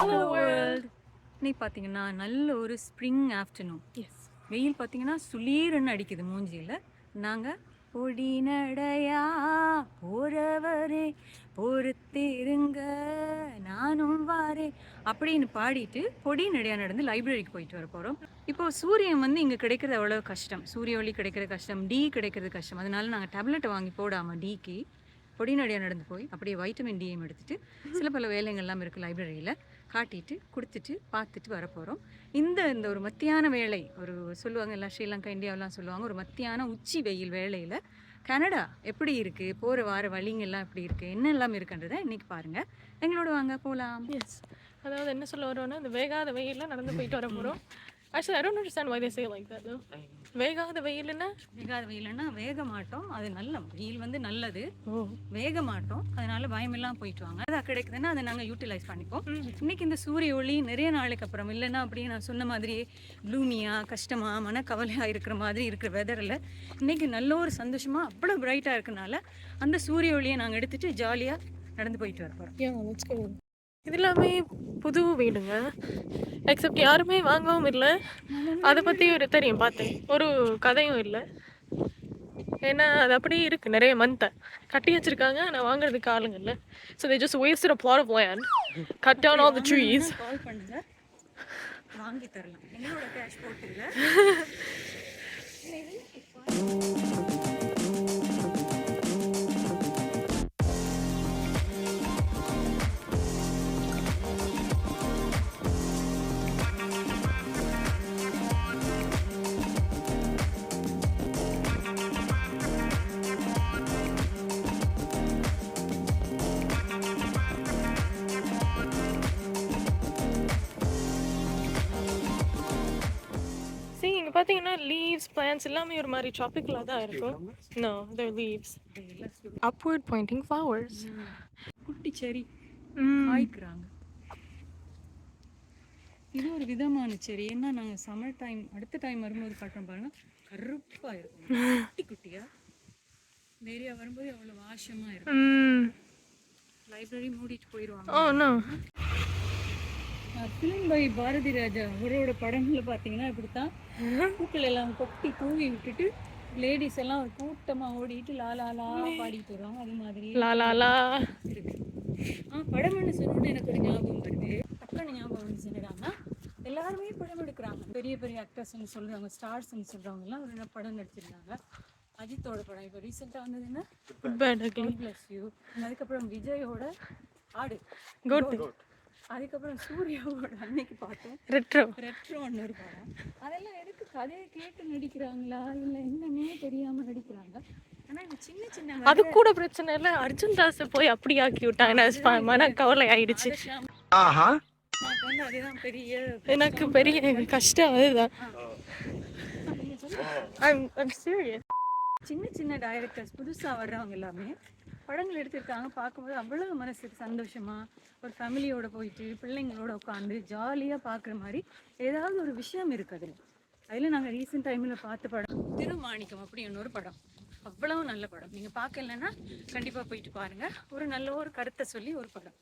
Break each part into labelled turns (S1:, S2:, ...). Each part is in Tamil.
S1: ஹலோ வேர்ல்ட் இன்னைக்கு பார்த்தீங்கன்னா நல்ல ஒரு ஸ்ப்ரிங் ஆஃப்டர்நூன்
S2: எஸ்
S1: வெயில் பார்த்தீங்கன்னா சுளீர்னு அடிக்குது மூஞ்சியில். நாங்கள் பொடி நடையா போறவரே பொறுத்திருங்க நானும் வாரே அப்படின்னு பாடிட்டு பொடி நடையா நடந்து லைப்ரரிக்கு போயிட்டு வர போகிறோம் இப்போ சூரியன் வந்து இங்கே கிடைக்கிறது அவ்வளோ கஷ்டம். சூரிய ஒளி கிடைக்கிறது கஷ்டம் டி கிடைக்கிறது கஷ்டம். அதனால நாங்கள் டேப்லெட்டை வாங்கி போடாமல் டிக்கு பொடிநடையாக நடந்து போய் அப்படியே வைட்டமின் டிஎம் எடுத்துகிட்டு சில பல வேலைகள்லாம் இருக்குது லைப்ரரியில் காட்டிட்டு கொடுத்துட்டு பார்த்துட்டு வர போகிறோம் இந்த இந்த ஒரு மத்தியான வேலை ஒரு சொல்லுவாங்க எல்லாம் ஸ்ரீலங்கா இந்தியாவெலாம் சொல்லுவாங்க ஒரு மத்தியான உச்சி வெயில் வேலையில் கனடா எப்படி இருக்குது போகிற வார வழிங்கெல்லாம் எப்படி இருக்குது என்ன எல்லாம் இருக்குன்றதை இன்றைக்கி பாருங்கள் எங்களோட வாங்க போகலாம்
S2: எஸ் அதாவது என்ன சொல்ல வரோன்னா இந்த வேகாத வெயிலில் நடந்து போயிட்டு வர போகிறோம் don't understand why they say like that வேகாத வெயில்னா
S1: வேகாத வெயில்னா வேக மாட்டோம் அது நல்ல வெயில் வந்து நல்லது. வேக மாட்டோம் அதனால பயமெல்லாம் போயிட்டு வாங்க. அது கிடைக்குதுன்னா அதை நாங்கள் யூட்டிலைஸ் பண்ணிப்போம். இன்னைக்கு இந்த சூரிய ஒளி நிறைய நாளைக்கு அப்புறம் இல்லைன்னா அப்படியே நான் சொன்ன மாதிரியே க்ளூமியா கஷ்டமா மனக்கவலையா இருக்கிற மாதிரி இருக்கிற வெதரில் இன்னைக்கு நல்ல ஒரு சந்தோஷமா அவ்வளோ பிரைட்டாக இருக்கனால அந்த சூரிய ஒளியை நாங்கள் எடுத்துட்டு ஜாலியாக நடந்து போயிட்டு வர போகிறோம்
S2: இது எல்லாமே புது வீடுங்க. எக்ஸப்ட் யாருமே வாங்கவும் இல்லை. அதை பற்றி ஒரு தெரியும் பார்த்தேன். ஒரு கதையும் இல்லை. ஏன்னா அது அப்படியே இருக்குது நிறைய மந்த்தை கட்டி வச்சிருக்காங்க ஆனால் வாங்குறதுக்கு ஆளுங்க இல்லை. So wasted a plot of land. Cut down all the trees.
S1: Call பண்ணுங்க. வாங்கி தரலாம். எங்களோட கேஷ் போட்டுருங்க.
S2: பிளான்ஸ் எல்லாமே ஒரு மாதிரி ட்ராபிக்கலாக தான் இருக்கும். No the leaves upward pointing flowers.
S1: குட்டி செரி
S2: ம்.
S1: காய்க்கிறாங்க. இது ஒரு விதமான செடி. என்ன நாங்கள் சம்மர் டைம் அடுத்த டைம் வரும்போது காட்டுறோம் பாருங்க. கருப்பாக இருக்கும். குட்டி குட்டியா. இந்த ஏரியா வரும்போது அவ்வளோ வாசமாக இருக்கும்.
S2: ம்.
S1: லைப்ரரி மூடிட்டு போயிடுவாங்க
S2: oh no.
S1: Film by Bharathi Raja அவரோட படங்களில் பார்த்தீங்கன்னா இப்படித்தான். பூக்கள் எல்லாம் கொட்டி தூவி விட்டுட்டு லேடிஸ் எல்லாம் ஒரு கூட்டமாக ஓடிட்டு லா லா லா பாடிட்டு வருவாங்க அது மாதிரி
S2: லா லா லா.
S1: இருக்கு. ஆ படம்னு சொன்னோன்னே எனக்கு ஒரு ஞாபகம் வருது. டக்குன்னு ஞாபகம் வந்து என்னடான்னா எல்லாருமே படம் எடுக்கிறாங்க. பெரிய பெரிய ஆக்டர்ஸ்னு சொல்றாங்க ஸ்டார்ஸ்னு சொல்றவங்க எல்லாம் ஒரு படம் நடிச்சிருந்தாங்க அஜித்தோட படம். இப்போ ரீசெண்டாக வந்தது என்ன? அதுக்கப்புறம் விஜயோட ஆடு.
S2: Good
S1: அதுக்கப்புறம் சூர்யாவோட அன்னைக்கு பார்த்தோம்.
S2: Retro.
S1: ரெட்ரோன்னு ஒரு படம் அதெல்லாம் எதுக்கு கதையை கேட்டு நடிக்கிறாங்களா? இல்லை என்னன்னே தெரியாம நடிக்கிறாங்க. ஆனா இந்த சின்ன சின்ன
S2: அது கூட பிரச்சனை இல்லை. அர்ஜுன் தாஸ் போய் அப்படி ஆக்கி விட்டாங்க மன கவலை ஆயிடுச்சு.
S1: எனக்கு வந்து அதுதான் பெரிய
S2: எனக்கு பெரிய கஷ்டம் அதுதான்.
S1: சின்ன சின்ன டைரக்டர்ஸ் புதுசா வர்றவங்க எல்லாமே படங்கள் எடுத்திருக்காங்க பார்க்கும்போது அவ்வளவு மனசுக்கு சந்தோஷமா ஒரு ஃபேமிலியோட போயிட்டு பிள்ளைங்களோட உட்காந்து ஜாலியா பார்க்குற மாதிரி ஏதாவது ஒரு விஷயம் இருக்கு அதுல. அதுல நாங்க ரீசெண்ட் டைம்ல பார்த்த படம் திருமாணிக்கம் அப்படி இன்னொரு படம். அவ்வளவு நல்ல படம். நீங்க பார்க்கலன்னா கண்டிப்பா போயிட்டு பாருங்க. ஒரு நல்ல ஒரு கருத்தை சொல்லி ஒரு படம்.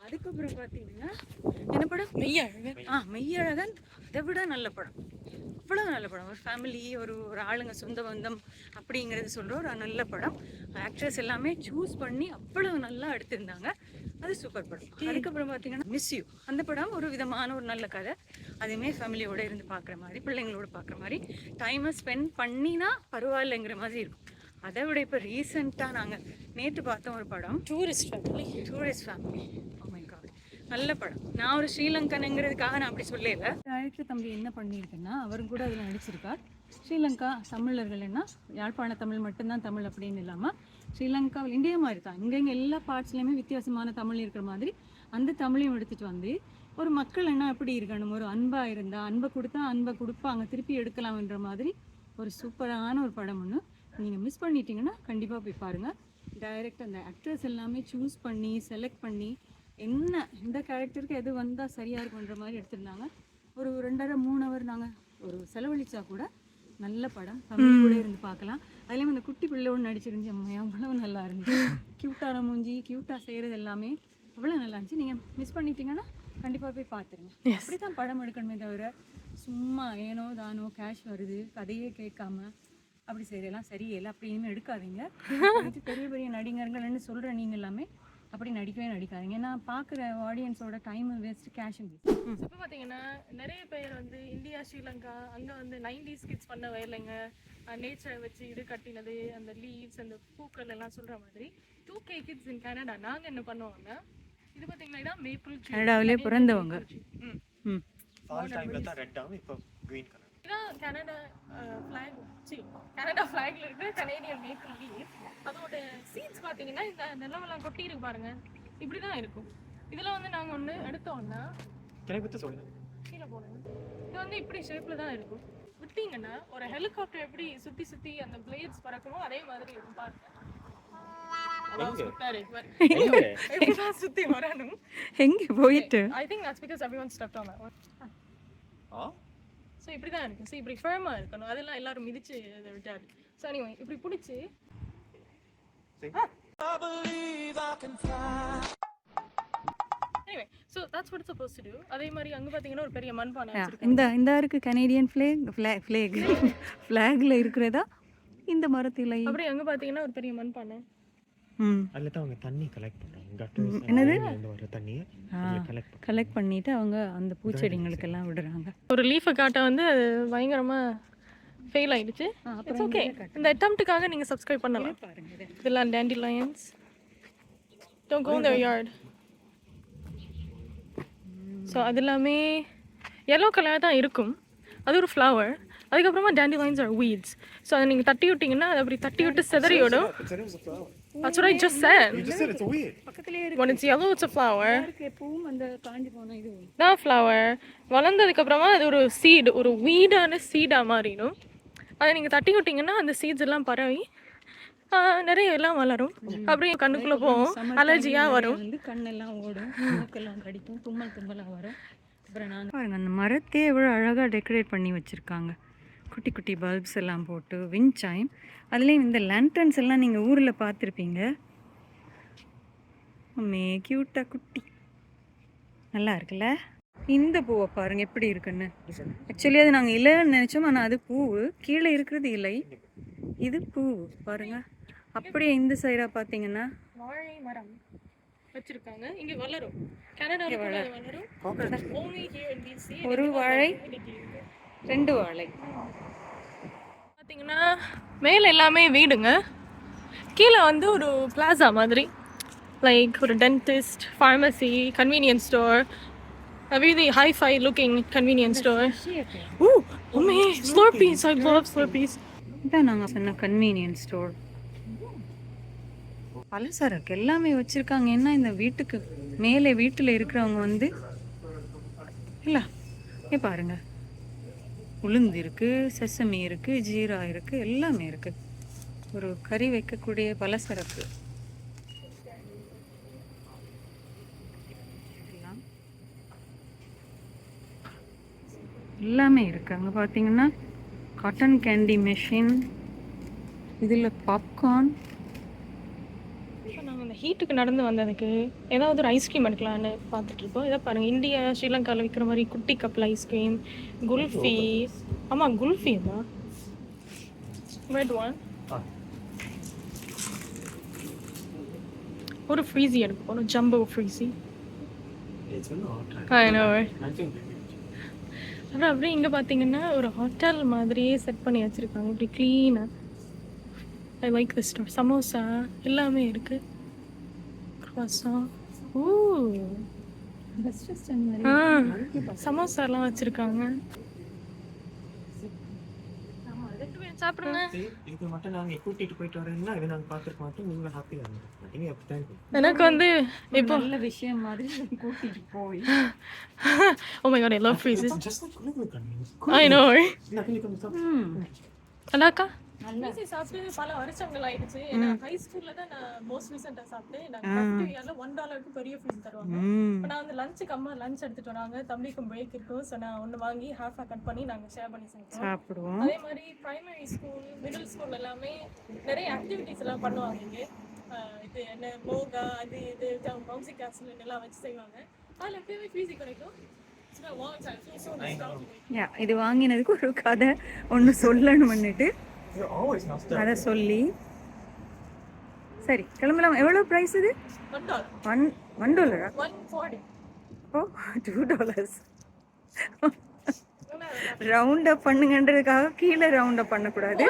S1: அதுக்கப்புறம் பார்த்தீங்கன்னா என்ன படம்?
S2: மெய்யழகன்.
S1: ஆ மெய்யழகன். அதை விட நல்ல படம். அவ்வளோ நல்ல படம். ஒரு ஃபேமிலி ஒரு ஒரு ஆளுங்க சொந்த பந்தம் அப்படிங்கிறது சொல்கிற ஒரு நல்ல படம். ஆக்ட்ரஸ் எல்லாமே சூஸ் பண்ணி அவ்வளவு நல்லா எடுத்திருந்தாங்க. அது சூப்பர் படம். அதுக்கப்புறம் பார்த்தீங்கன்னா மிஸ் யூ அந்த படம் ஒரு விதமான ஒரு நல்ல கதை. அதுவுமே ஃபேமிலியோட இருந்து பார்க்குற மாதிரி பிள்ளைங்களோட பார்க்குற மாதிரி டைமை ஸ்பெண்ட் பண்ணினா பரவாயில்லைங்கிற மாதிரி இருக்கும். அதை விட இப்போ ரீசெண்டாக நாங்கள் நேற்று பார்த்தோம் ஒரு படம். டூரிஸ்ட் ஃபேமிலி மை காட் நல்ல படம். நான் ஒரு ஸ்ரீலங்கனுங்கிறதுக்காக நான் அப்படி சொல்லல. டைரக்டர் தம்பி என்ன பண்ணியிருக்கேன்னா அவரும் கூட அதில் நடிச்சிருக்கார். ஸ்ரீலங்கா தமிழர்கள் என்ன யாழ்ப்பாண தமிழ் மட்டும்தான் தமிழ் அப்படின்னு இல்லாமல் ஸ்ரீலங்காவில் இந்தியா மாதிரி தான். இங்கெங்க எல்லா பார்ட்ஸ்லையுமே வித்தியாசமான தமிழ் இருக்கிற மாதிரி அந்த தமிழையும் எடுத்துகிட்டு வந்து ஒரு மக்கள் என்ன எப்படி இருக்கணும் ஒரு அன்பாக இருந்தால் அன்பை கொடுத்தா அன்பை கொடுப்பாங்க திருப்பி எடுக்கலாம்ன்ற மாதிரி ஒரு சூப்பரான ஒரு படம் ஒன்று நீங்கள் மிஸ் பண்ணிட்டீங்கன்னா கண்டிப்பாக போய் பாருங்கள் டைரக்ட் அந்த ஆக்டர்ஸ் எல்லாமே சூஸ் பண்ணி செலக்ட் பண்ணி என்ன இந்த கேரக்டருக்கு எது வந்தால் சரியாக இருக்குன்ற மாதிரி எடுத்திருந்தாங்க. ஒரு ரெண்டரை மூணு ஹவர் நாங்கள் ஒரு செலவழிச்சா கூட நல்ல படம். ஃபேமிலியோட இருந்து பார்க்கலாம். அதுலேயும் அந்த குட்டி பிள்ளையோடு நடிச்சிருந்துச்சு. அம்மா அவ்வளவு நல்லா இருந்துச்சு. க்யூட்டான மூஞ்சி க்யூட்டாக செய்கிறது எல்லாமே அவ்வளோ நல்லா இருந்துச்சு. நீங்கள் மிஸ் பண்ணிட்டீங்கன்னா கண்டிப்பா போய் பார்த்துருங்க. அப்படிதான் படம் எடுக்கணுமே தவிர சும்மா ஏனோ தானோ கேஷ் வருது கதையே கேட்காம அப்படி செய்யலாம் சரியில்லை. அப்படி இனிமேல் எடுக்காதீங்க. பெரிய பெரிய நடிகர்கள்னு சொல்ற நீங்க எல்லாமே அப்படி நடிக்கவே நடிக்காதீங்க. ஏன்னா பார்க்குற ஆடியன்ஸோட டைம் வேஸ்ட் கேஷும் வேஸ்ட்
S2: இப்போ பார்த்தீங்கன்னா நிறைய பேர் வந்து இந்தியா ஸ்ரீலங்கா அங்கே வந்து நைன்டிஸ் கிட்ஸ் பண்ண வேலைங்க நேச்சரை வச்சு இது கட்டினது அந்த லீவ்ஸ் அந்த பூக்கள் எல்லாம் சொல்கிற மாதிரி two K kids in Canada நாங்கள் என்ன பண்ணுவோம்னா இது பார்த்தீங்கன்னா மேப்பிள்
S1: கனடாவிலே பிறந்தவங்க.
S2: ம்.
S1: ம்.
S3: ஃபால் டைம்ல தான் ரெட் ஆகும் இப்போ க்ரீன் கலர்
S2: இதான் கனடா ஃப்ளாக் சி கனடா ஃப்ளாக்ல இருக்கிற கனேடியன் மேப்பிள் லீவ் அதோட சீட்ஸ் பார்த்தீங்கன்னா இந்த நிலவெல்லாம் கொட்டி இருக்கு பாருங்க. இப்படி தான் இருக்கும். இதில் வந்து நாங்கள் ஒன்று எடுத்தோம்னா கீழே போடுங்க. இது வந்து இப்படி ஷேப்ல தான் இருக்கும். விட்டீங்கன்னா ஒரு ஹெலிகாப்டர் எப்படி சுத்தி சுத்தி அந்த பிளேட்ஸ் பறக்குமோ அதே மாதிரி இருக்கும் பாருங்க. சுத்தி வரணும்?
S1: எங்கே போயிட்டு?
S2: I think that's because everyone stepped on
S3: ah?
S2: So இப்படி தான் இருக்கும் ஸோ இப்படி ஃபேமா இருக்கணும். அதெல்லாம் எல்லாரும் மிதிச்சு அதை விட்டாரு. ஸோ anyway இப்படி பிடிச்சி. So that's what supposed to அதே மாதிரி அங்க பாத்தீங்கன்னா ஒரு பெரிய மண்பானை வச்சிருக்காங்க.
S1: இந்த இந்த இருக்கு கனேடியன் ஃப்ளேக் ஃப்ளாக் ஃப்ளேக் ஃப்ளாக்ல இருக்கிறதா? இந்த மரத்திலை.
S2: அப்படியே அங்க பாத்தீங்கன்னா ஒரு பெரிய மண்பானை.
S3: அதில் தான் அவங்க தண்ணி கலெக்ட் பண்ணுறாங்க
S1: என்னது?
S3: வர தண்ணியை கலெக்ட்
S1: பண்ணிட்டு அவங்க அந்த பூச்செடிங்களுக்கெல்லாம் விடுறாங்க.
S2: ஒரு லீஃபை காட்ட வந்து அது பயங்கரமா ஃபெயில் ஆயிடுச்சு. இட்ஸ் ஓகே இந்த அட்டம்ப்ட்டுக்காக நீங்க சப்ஸ்கிரைப் பண்ணலாம். இதெல்லாம் டேண்டி லயன்ஸ் டோன்ட் கோ இந்த யார்ட் ஸோ அது எல்லாமே yellow கலர் தான் இருக்கும். அது ஒரு ஃப்ளவர் அதுக்கப்புறமா dandelions are weeds so அதை நீங்கள் தட்டி விட்டிங்கன்னா அது அப்படி தட்டி விட்டு செதறி விடும் That's what I just said.
S3: You just said it's weird.
S1: பக்கத்துலயே
S2: When it's yellow, it's a flower. தான் ஃப்ளவர் வளர்ந்ததுக்கப்புறமா அது ஒரு சீடு ஒரு வீடான சீடாக மாறிடும். அதை நீங்கள் தட்டி விட்டிங்கன்னா அந்த சீட்ஸ் எல்லாம் பரவி நிறைய எல்லாம் வளரும். அப்படியே கண்ணுக்குள்ளே போகும். அலர்ஜியாக வரும்.
S1: வந்து கண்ணெல்லாம் ஓடும். மூக்கெல்லாம் கடிக்கும். தும்மல் தும்மலாக வரும். அப்புறம் நான் பாருங்க அந்த மரத்தையே எவ்வளோ அழகாக டெக்கரேட் பண்ணி வச்சுருக்காங்க. குட்டி குட்டி பல்ப்ஸ் எல்லாம் போட்டு வின் சாயம் அதுலேயும் இந்த லேண்டன்ஸ் எல்லாம் நீங்கள் ஊரில் பார்த்துருப்பீங்க. மே க்யூட்டாக குட்டி. நல்லா இருக்குல்ல? இந்த பூவை பாருங்க எப்படி இருக்குன்னு. ஆக்சுவலி அது நாங்கள் இலைன்னு நினச்சோம் ஆனால் அது பூவு. கீழே இருக்கிறது இலை. இது பூ பாருங்க. அப்படியே இந்த சைடாக பார்த்தீங்கன்னா.
S2: வாழை மரம் வச்சிருக்காங்க. இங்க வளரும். கனடால வளரும்.
S1: ஒரு வாழை. ரெண்டு வாழை.
S2: பார்த்தீங்கன்னா மேலே எல்லாமே வீடுங்க. கீழே வந்து ஒரு பிளாசா மாதிரி. லைக் ஒரு dentist pharmacy convenience store really hi fi looking convenience store oh உமே ஸ்லோர்பீஸ் ஐ லவ் ஸ்லோர்பீஸ்
S1: இதான் நாங்கள் சொன்ன கன்வீனியன்ஸ் ஸ்டோர் பலசரக்கு எல்லாமே வச்சுருக்காங்க. என்ன இந்த வீட்டுக்கு மேலே வீட்டில் இருக்கிறவங்க வந்து? இல்லை ஏ பாருங்க. உளுந்து இருக்கு செசமி இருக்கு ஜீரா இருக்கு எல்லாமே இருக்கு. ஒரு கறி வைக்கக்கூடிய பலசரக்கு. எல்லாமே. இருக்கு. அங்கே பார்த்தீங்கன்னா காட்டன் கேண்டி மெஷின் இதில் பாப்கார்ன்
S2: ஹீட்டுக்கு நடந்து வந்ததுக்கு ஏதாவது ஒரு ஐஸ்கிரீம் எடுக்கலான்னு பார்த்துட்டு இருக்கோம் இதை பாருங்க இந்தியா ஸ்ரீலங்காவில் விற்கிற மாதிரி குட்டி கப்பில் ஐஸ்கிரீம் குல்ஃபி. ஆமாம் குல்ஃபி தான் ரெட் ஒன். ஒரு ஃப்ரீஸி எடுக்க போகிறோம் ஜம்போ ஃப்ரீஸி அப்புறம் அப்படியே இங்கே பார்த்தீங்கன்னா ஒரு ஹோட்டல் மாதிரியே செட் பண்ணி வச்சுருக்காங்க. இப்படி க்ளீனாக I like the store samosa எல்லாமே இருக்குது croissant. ஓ ஆ. சமோசாலாம் வச்சுருக்காங்க. சாப்பிடுங்க.
S3: இதுக்கு மட்டும் நாங்க கூட்டிட்டு போயிட்டு வரீங்களா இதை நாங்க பார்த்துருக்க மாட்டோம். நீங்க ஹாப்பியா இருக்கும்.
S2: எனக்கு வந்து இப்போ
S1: நல்ல விஷயம் மாதிரி கூட்டிட்டு போய்.
S2: ஓ my god I love freezies. I know easy சாப்பிட்டு பல வருஷங்கள் ஆயிடுச்சு. ஏன்னா ஹை ஸ்கூல்ல தான் நான் மோஸ்ட் ரீசெண்டா சாப்பிட்டேன். நான் இயர்ல ஒன் டாலருக்கு பெரிய ஃபீஸ் தருவாங்க. இப்போ நான் வந்து லஞ்சுக்கு அம்மா லஞ்ச் எடுத்துட்டு வராங்க. தம்பிக்கும் பிரேக் இருக்கும். ஸோ நான் ஒன்று வாங்கி ஹாஃபாக கட் பண்ணி நாங்கள் ஷேர் பண்ணி
S1: சாப்பிடுவோம்.
S2: அதே மாதிரி பிரைமரி ஸ்கூல் மிடில் ஸ்கூல் எல்லாமே நிறைய ஆக்டிவிட்டீஸ் எல்லாம் பண்ணுவாங்க இங்கே. இது என்ன போகா அது இது மியூசிக் கிளாஸ்ல எல்லாம் வச்சு செய்வாங்க. அதில் எப்பயுமே ஃபீஸி கிடைக்கும்.
S1: இது வாங்கினதுக்கு ஒரு கதை. ஒன்று சொல்லணும்னுட்டு. அதை சொல்லி சரி கிளம்பலாம். எவ்வளோ ப்ரைஸ் இது. ஒன் ஒன் டாலரா. Oh two dollars round up பண்ணுங்கன்றதுக்காக கீழே ரவுண்ட் அப் பண்ணக்கூடாது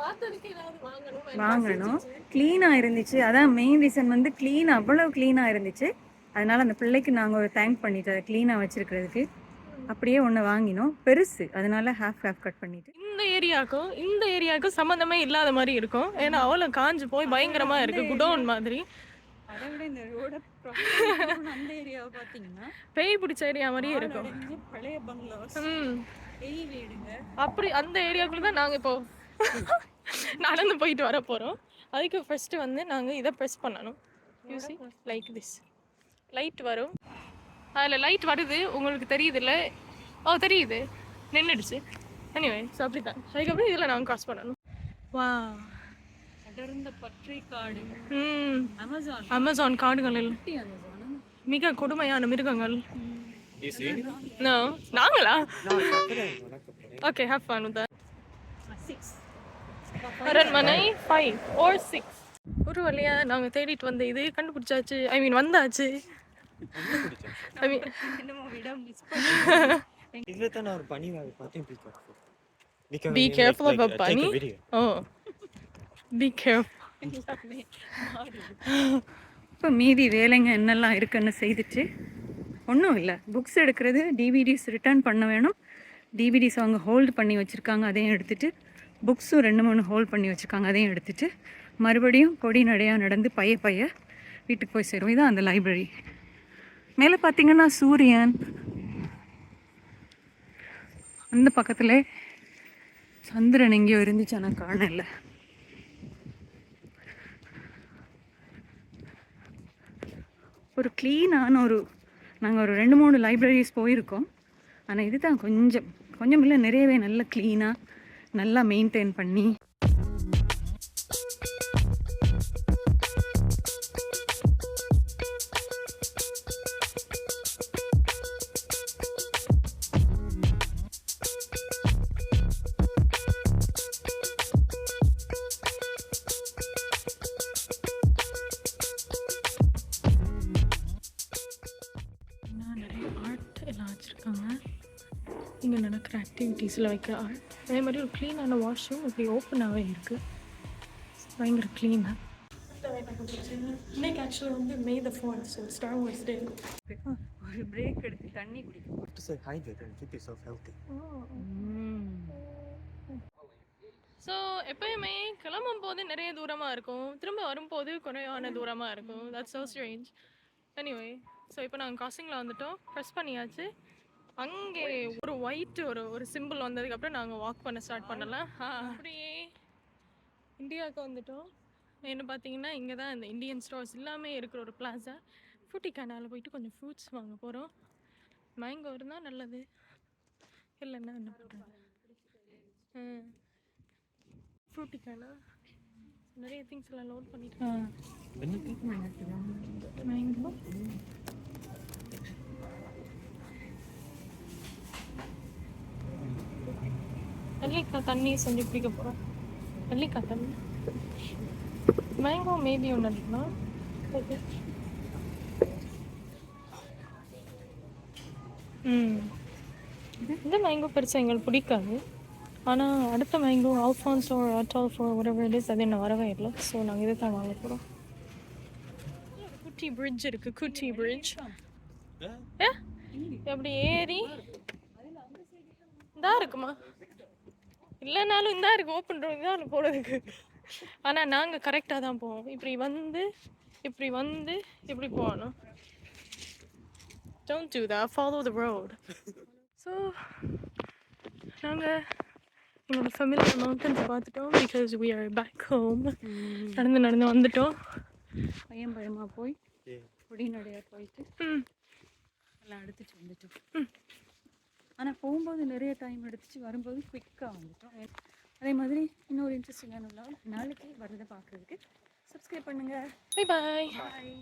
S2: பார்த்ததுக்கு ஏதாவது வாங்கணும்
S1: வாங்கணும். க்ளீனாக இருந்துச்சு. அதான் மெயின் ரீசன் வந்து க்ளீன் அவ்வளோ க்ளீனாக இருந்துச்சு. அதனால அந்த பிள்ளைக்கு நாங்கள் ஒரு தேங்க் பண்ணிட்டு அதை க்ளீனாக வச்சிருக்கிறதுக்கு. அப்படியே ஒன்று வாங்கினோம். பெருசு. அதனால ஹாஃப் ஹாஃப் கட் பண்ணிட்டு.
S2: இந்த ஏரியாக்கும் இந்த ஏரியாவுக்கும் சம்மந்தமே இல்லாத மாதிரி இருக்கும். ஏன்னா அவ்வளோ காஞ்சு போய் பயங்கரமா இருக்கு. குடோன் மாதிரி.
S1: அந்த
S2: பேய் பிடிச்ச ஏரியா மாதிரியே இருக்கும். அப்படி அந்த ஏரியாக்குள்ள தான் நாங்கள் இப்போ நடந்து போயிட்டு வர போகிறோம் அதுக்கு ஃபர்ஸ்ட் வந்து நாங்கள் இதை ப்ரெஸ் பண்ணணும். யூசி லைக் திஸ் லைட் வரும். அதில் லைட் வருது. உங்களுக்கு தெரியுதுல்ல? ஓ தெரியுது. நின்றுடுச்சு எனிவே ஸோ அப்படி தான். அதுக்கப்புறம் இதில் நாங்கள் கிராஸ் பண்ணணும். வா
S1: அடர்ந்த பற்றை காடு.
S2: ம்.
S1: அமேசான்
S2: அமேசான் காடுகளில் மிக கொடுமையான மிருகங்கள்? நோ நாங்களா. Okay have fun with
S1: six
S2: அரண்மனை ஃபைவ் ஓர் சிக்ஸ் ஒரு வழியா நாங்கள் தேடிட்டு வந்த இது கண்டுபிடிச்சாச்சு. ஐ மீன் வந்தாச்சு. ஐ மீன்
S1: என்னமோ விட மிஸ்
S3: இதுல தான் நான் ஒரு பனி வாங்கி பார்த்தேன்.
S2: ஓ பி கேர்ஃபுல்
S1: இப்போ மீதி வேலைங்க என்னெல்லாம் இருக்குன்னு செய்துட்டு ஒன்றும் இல்லை. புக்ஸ் எடுக்கிறது டிவிடிஸ் ரிட்டர்ன் பண்ண வேணும். டிவிடிஸ் அவங்க ஹோல்டு பண்ணி வச்சுருக்காங்க அதையும் எடுத்துட்டு புக்ஸும் ரெண்டு மூணு ஹோல்ட் பண்ணி வச்சுருக்காங்க அதையும் எடுத்துட்டு மறுபடியும் கொடி நடையாக நடந்து பைய பைய வீட்டுக்கு போய் சேரும். இதான் அந்த லைப்ரரி மேலே பார்த்தீங்கன்னா சூரியன் அந்த பக்கத்தில் சந்திரன் எங்கேயோ இருந்துச்சு ஆனால் காணல. ஒரு க்ளீனான ஒரு நாங்கள் ஒரு ரெண்டு மூணு லைப்ரரிஸ் போயிருக்கோம். ஆனால் இதுதான் கொஞ்சம் கொஞ்சம் இல்லை நிறையவே நல்லா க்ளீனாக நல்லா மெயின்டைன் பண்ணி
S2: இங்கே நடக்கிற ஆக்டிவிட்டீஸில் வைக்கிற அதே மாதிரி ஒரு க்ளீனான வாஷ்ரூம் இப்படி ஓப்பனாகவே இருக்குது பயங்கர க்ளீனாக இன்னைக்கு ஆக்சுவலாக வந்து May the fourth so Star Wars day
S1: ஒரு பிரேக் எடுத்து தண்ணி குடிக்கும்
S3: to stay hydrated and keep yourself healthy.
S2: So எப்பயுமே கிளம்பும் போது நிறைய தூரமாக இருக்கும். திரும்ப வரும்போது குறைவான தூரமாக இருக்கும். That's so strange. Anyway so இப்போ நாங்கள் கிராசிங்கில் வந்துட்டோம். ப்ரெஸ் பண்ணியாச்சு. அங்கே ஒரு ஒயிட் ஒரு ஒரு சிம்பிள் வந்ததுக்கப்புறம் நாங்கள் வாக் பண்ண ஸ்டார்ட் பண்ணலாம் அப்படியே. இந்தியாவுக்கு வந்துட்டோம். என்ன பார்த்தீங்கன்னா இங்கே தான் இந்த இந்தியன் ஸ்டோர்ஸ் எல்லாமே இருக்கிற ஒரு பிளாஸா ஃப்ரூட்டி கேனால போயிட்டு கொஞ்சம் ஃப்ரூட்ஸ் வாங்க போகிறோம் மேங்கோ இருந்தால் நல்லது. இல்லைன்னா என்ன பண்ணுறது ம் ஃப்ரூட்டிக்கானா நிறைய திங்ஸ் எல்லாம் லோட் பண்ணிட்டு மேங்கோ நெல்லிக்காய் தண்ணி செஞ்சு குடிக்க போகிறோம் நெல்லிக்காய் தண்ணி. மேங்கோ மேபி ஒன்று இருக்கலாம் ம். இந்த மேங்கோ பெருசாக எங்களுக்கு பிடிக்காது. ஆனால் அடுத்த mango Alphonso whatever it is அது இன்னும் வரவே இல்லை. ஸோ நாங்கள் இதை தான் வாங்க போகிறோம் குட்டி பிரிட்ஜ் இருக்குது குட்டி பிரிட்ஜ் ஏ? எப்படி ஏறி? இந்தா இருக்குமா? இல்லைனாலும் இந்தா இருக்கு ஓப்பன் ரோடு தான் போகிறதுக்கு ஆனால் நாங்கள் கரெக்டாக தான் போவோம். இப்படி வந்து இப்படி வந்து இப்படி போகணும். Don't do that. Follow the road. So நாங்கள் எங்களோட ஃபெமிலியர் மவுண்டன்ஸ் பார்த்துட்டோம். Because we are back home நடந்து நடந்து வந்துட்டோம்.
S1: பையன் பயமாக போய்
S3: Yeah.
S1: கொடி நடையாக போயிட்டு
S2: ம்.
S1: எல்லாம் எடுத்துட்டு வந்துட்டோம். ஆனால் போகும்போது நிறைய டைம் எடுத்துச்சு வரும்போது குயிக்காக வந்துட்டோம். அதே மாதிரி இன்னொரு இன்ட்ரெஸ்டிங்கான நாளைக்கு வரதை பார்க்குறதுக்கு சப்ஸ்கிரைப் பண்ணுங்கள்
S2: பை பாய்
S1: பாய்